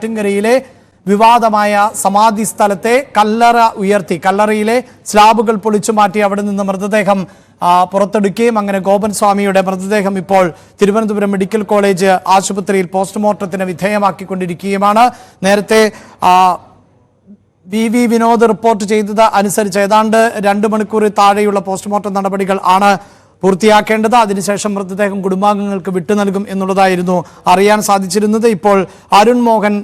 നെയ്യാറ്റിൻകരയിലെ വിവാദമായ സമാധി സ്ഥലത്തെ കല്ലറ ഉയർത്തി കല്ലറയിലെ സ്ലാബുകൾ പൊളിച്ചു മാറ്റി അവിടെ നിന്ന് മൃതദേഹം പുറത്തെടുക്കുകയും അങ്ങനെ ഗോപൻ സ്വാമിയുടെ മൃതദേഹം ഇപ്പോൾ തിരുവനന്തപുരം മെഡിക്കൽ കോളേജ് ആശുപത്രിയിൽ പോസ്റ്റ്മോർട്ടത്തിന് വിധേയമാക്കിക്കൊണ്ടിരിക്കുകയുമാണ്. നേരത്തെ വി വി വിനോദ് റിപ്പോർട്ട് ചെയ്തത് അനുസരിച്ച് ഏതാണ്ട് രണ്ട് മണിക്കൂറിൽ താഴെയുള്ള പോസ്റ്റ്മോർട്ടം നടപടികൾ ആണ് പൂർത്തിയാക്കേണ്ടത് അതിനുശേഷം മൃതദേഹം കുടുംബാംഗങ്ങൾക്ക് വിട്ടു നൽകും എന്നുള്ളതായിരുന്നു അറിയാൻ സാധിച്ചിരുന്നത്. ഇപ്പോൾ അരുൺ മോഹൻ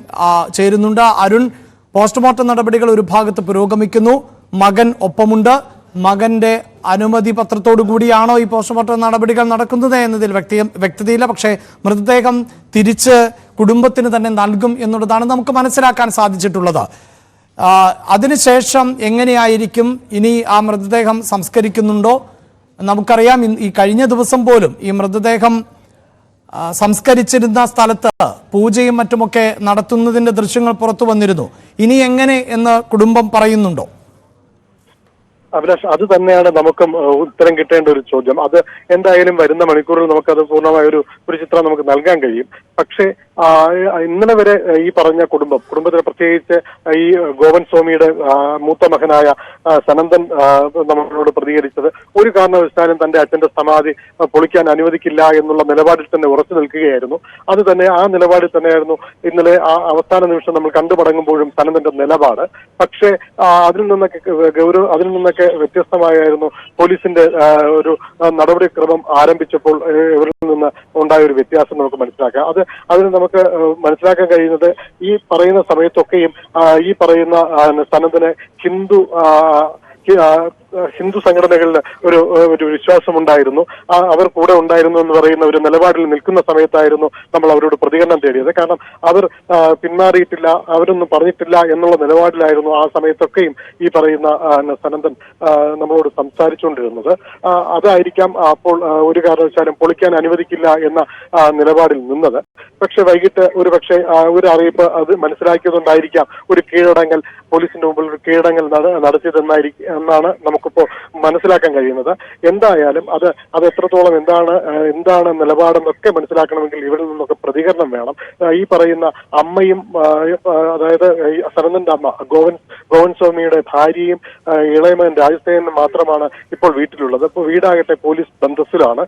ചേരുന്നുണ്ട്. അരുൺ പോസ്റ്റ്മോർട്ടം നടപടികൾ ഒരു ഭാഗത്ത് പുരോഗമിക്കുന്നു. മകൻ ഒപ്പമുണ്ട്. മകന്റെ അനുമതി പത്രത്തോടു കൂടിയാണോ ഈ പോസ്റ്റ്മോർട്ടം നടപടികൾ നടക്കുന്നത് എന്നതിൽ വ്യക്തി വ്യക്തതയില്ല. പക്ഷേ മൃതദേഹം തിരിച്ച് കുടുംബത്തിന് തന്നെ നൽകും എന്നുള്ളതാണ് നമുക്ക് മനസ്സിലാക്കാൻ സാധിച്ചിട്ടുള്ളത്. അതിനുശേഷം എങ്ങനെയായിരിക്കും ഇനി ആ മൃതദേഹം സംസ്കരിക്കുന്നുണ്ടോ? നമുക്കറിയാം ഈ കഴിഞ്ഞ ദിവസം പോലും ഈ മൃതദേഹം സംസ്കരിച്ചിരുന്ന സ്ഥലത്ത് പൂജയും മറ്റുമൊക്കെ നടത്തുന്നതിന്റെ ദൃശ്യങ്ങൾ പുറത്തു വന്നിരുന്നു. ഇനി എങ്ങനെ എന്ന് കുടുംബം പറയുന്നുണ്ടോ? അഭിലാഷ് അത് തന്നെയാണ് നമുക്കും ഉത്തരം കിട്ടേണ്ട ഒരു ചോദ്യം. അത് എന്തായാലും വരുന്ന മണിക്കൂറിൽ നമുക്കത് പൂർണമായ ഒരു ഒരു ചിത്രം നമുക്ക് നൽകാൻ കഴിയും. പക്ഷേ ഇന്നലെ വരെ ഈ പറഞ്ഞ കുടുംബം കുടുംബത്തിന് പ്രത്യേകിച്ച് ഈ ഗോവൻ സ്വാമിയുടെ മൂത്ത മകനായ സനന്ദൻ നമ്മളോട് പ്രതികരിച്ചത് ഒരു കാരണവശാലും തന്റെ അച്ഛന്റെ സമാധി പൊളിക്കാൻ അനുവദിക്കില്ല എന്നുള്ള നിലപാടിൽ തന്നെ ഉറച്ചു നിൽക്കുകയായിരുന്നു. അത് തന്നെ ആ നിലപാടിൽ തന്നെയായിരുന്നു ഇന്നലെ ആ അവസാന നിമിഷം നമ്മൾ കണ്ടുമടങ്ങുമ്പോഴും സനന്ദന്റെ നിലപാട്. പക്ഷേ അതിൽ നിന്നൊക്കെ ഗൗരവ അതിൽ നിന്നൊക്കെ വ്യത്യസ്തമായിരുന്നു. പോലീസിന്റെ ഒരു നടപടിക്രമം ആരംഭിച്ചപ്പോൾ ഇവരിൽ നിന്ന് ഉണ്ടായ ഒരു വ്യത്യാസം നമുക്ക് മനസ്സിലാക്കാം. അത് അതിന് നമുക്ക് മനസ്സിലാക്കാൻ കഴിയുന്നത് ഈ പറയുന്ന സമയത്തൊക്കെയും ഈ പറയുന്ന സനന്ദന് ഹിന്ദു ഹിന്ദു സംഘടനകളിൽ ഒരു ഒരു വിശ്വാസമുണ്ടായിരുന്നു. ആ, അവർ കൂടെ ഉണ്ടായിരുന്നു എന്ന് പറയുന്ന ഒരു നിലപാടിൽ നിൽക്കുന്ന സമയത്തായിരുന്നു നമ്മൾ അവരോട് പ്രതികരണം തേടിയത്. കാരണം അവർ പിന്മാറിയിട്ടില്ല അവരൊന്നും പറഞ്ഞിട്ടില്ല എന്നുള്ള നിലപാടിലായിരുന്നു ആ സമയത്തൊക്കെയും ഈ പറയുന്ന സനന്ദൻ നമ്മളോട് സംസാരിച്ചുകൊണ്ടിരുന്നത്. അതായിരിക്കാം അപ്പോൾ ഒരു കാരണവശാലും പൊളിക്കാൻ അനുവദിക്കില്ല എന്ന നിലപാടിൽ നിന്നത്. പക്ഷെ വൈകിട്ട് ഒരു പക്ഷേ ഒരു അറിയിപ്പ് അത് മനസ്സിലാക്കിയതുകൊണ്ടായിരിക്കാം ഒരു കീഴടങ്ങൽ പോലീസിന്റെ മുമ്പിൽ ഒരു കീഴടങ്ങൽ നട- നടത്തിയതെന്നായിരിക്കും എന്നാണ് preocupó മനസ്സിലാക്കാൻ കഴിയുന്നത്. എന്തായാലും അത് അത് എത്രത്തോളം എന്താണ് എന്താണ് നിലപാടെന്നൊക്കെ മനസ്സിലാക്കണമെങ്കിൽ ഇവരിൽ നിന്നൊക്കെ പ്രതികരണം വേണം. ഈ പറയുന്ന അമ്മയും അതായത് സനന്ദന്റെ അമ്മ ഗോവൻ ഗോവൻ സ്വാമിയുടെ ഭാര്യയും ഇളയമകൻ രാജസേനും മാത്രമാണ് ഇപ്പോൾ വീട്ടിലുള്ളത്. ഇപ്പോൾ വീടാകട്ടെ പോലീസ് ബന്ധത്തിലാണ്.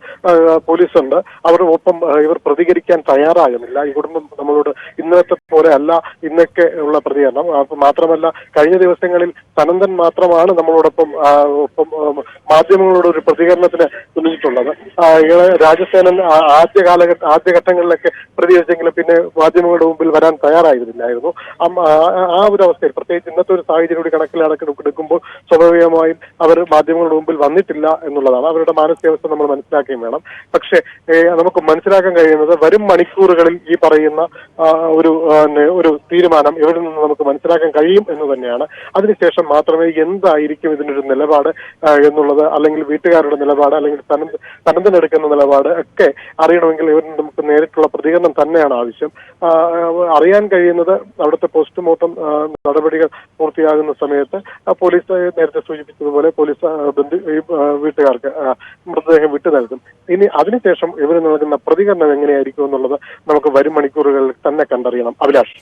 പോലീസ് ഉണ്ട് അവരുടെ ഒപ്പം ഇവർ പ്രതികരിക്കാൻ തയ്യാറാകുന്നില്ല. ഈ കുടുംബം നമ്മളോട് ഇന്നത്തെ പോലെ അല്ല ഇന്നൊക്കെ ഉള്ള പ്രതികരണം. മാത്രമല്ല കഴിഞ്ഞ ദിവസങ്ങളിൽ സനന്ദൻ മാത്രമാണ് നമ്മളോടൊപ്പം ഒപ്പം മാധ്യമങ്ങളോട് ഒരു പ്രതികരണത്തിന് തുനിഞ്ഞിട്ടുള്ളത്. ഇയാളെ രാജസേനൻ ആദ്യ കാലഘട്ട ആദ്യഘട്ടങ്ങളിലൊക്കെ പ്രതികരിച്ചെങ്കിലും പിന്നെ മാധ്യമങ്ങളുടെ മുമ്പിൽ വരാൻ തയ്യാറായിരുന്നില്ലായിരുന്നു. ആ- ഒരു അവസ്ഥയിൽ പ്രത്യേകിച്ച് ഇന്നത്തെ ഒരു സാഹചര്യം കൂടി കണക്കിലെടുക്കുമ്പോൾ സ്വാഭാവികമായും അവർ മാധ്യമങ്ങളുടെ മുമ്പിൽ വന്നിട്ടില്ല എന്നുള്ളതാണ്. അവരുടെ മാനസികാവസ്ഥ നമ്മൾ മനസ്സിലാക്കുകയും വേണം. പക്ഷേ നമുക്ക് മനസ്സിലാക്കാൻ കഴിയുന്നത് വരും മണിക്കൂറുകളിൽ ഈ പറയുന്ന ഒരു ഒരു തീരുമാനം എവിടെ നിന്ന് നമുക്ക് മനസ്സിലാക്കാൻ കഴിയും എന്ന് തന്നെയാണ്. അതിനുശേഷം മാത്രമേ എന്തായിരിക്കും ഇതിനൊരു നിലപാട് എന്നുള്ളത് അല്ലെങ്കിൽ വീട്ടുകാരുടെ നിലപാട് അല്ലെങ്കിൽ തനന്തൻ എടുക്കുന്ന നിലപാട് ഒക്കെ അറിയണമെങ്കിൽ ഇവർ നമുക്ക് നേരിട്ടുള്ള പ്രതികരണം തന്നെയാണ് ആവശ്യം. അറിയാൻ കഴിയുന്നത് അവിടുത്തെ പോസ്റ്റ്മോർട്ടം നടപടികൾ പൂർത്തിയാകുന്ന സമയത്ത് പോലീസ് നേരത്തെ സൂചിപ്പിച്ചതുപോലെ പോലീസ് ബന്ധു വീട്ടുകാർക്ക് മൃതദേഹം വിട്ടു നൽകും. ഇനി അതിനുശേഷം ഇവർ നൽകുന്ന പ്രതികരണം എങ്ങനെയായിരിക്കും എന്നുള്ളത് നമുക്ക് വരും മണിക്കൂറുകളിൽ തന്നെ കണ്ടറിയണം. അഭിലാഷ്.